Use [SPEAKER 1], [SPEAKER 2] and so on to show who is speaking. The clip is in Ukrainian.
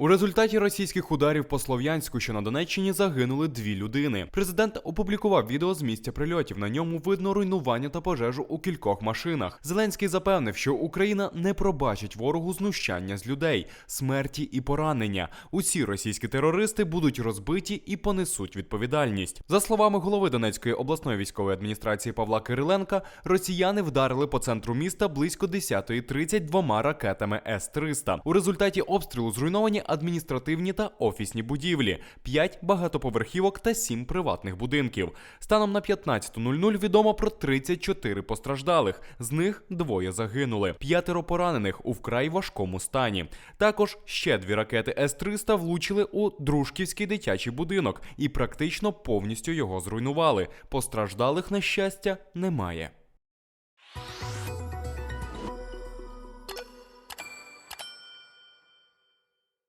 [SPEAKER 1] У результаті російських ударів по Слов'янську, що на Донеччині загинули дві людини. Президент опублікував відео з місця прильотів. На ньому видно руйнування та пожежу у кількох машинах. Зеленський запевнив, що Україна не пробачить ворогу знущання з людей, смерті і поранення. Усі російські терористи будуть розбиті і понесуть відповідальність. За словами голови Донецької обласної військової адміністрації Павла Кириленка, росіяни вдарили по центру міста близько 10.30 двома ракетами С-300. У результаті обстрілу зруйновані адміністративні та офісні будівлі, 5 багатоповерхівок та 7 приватних будинків. Станом на 15.00 відомо про 34 постраждалих. З них двоє загинули, п'ятеро поранених у вкрай важкому стані. Також ще дві ракети С-300 влучили у Дружківський дитячий будинок і практично повністю його зруйнували. Постраждалих, на щастя, немає.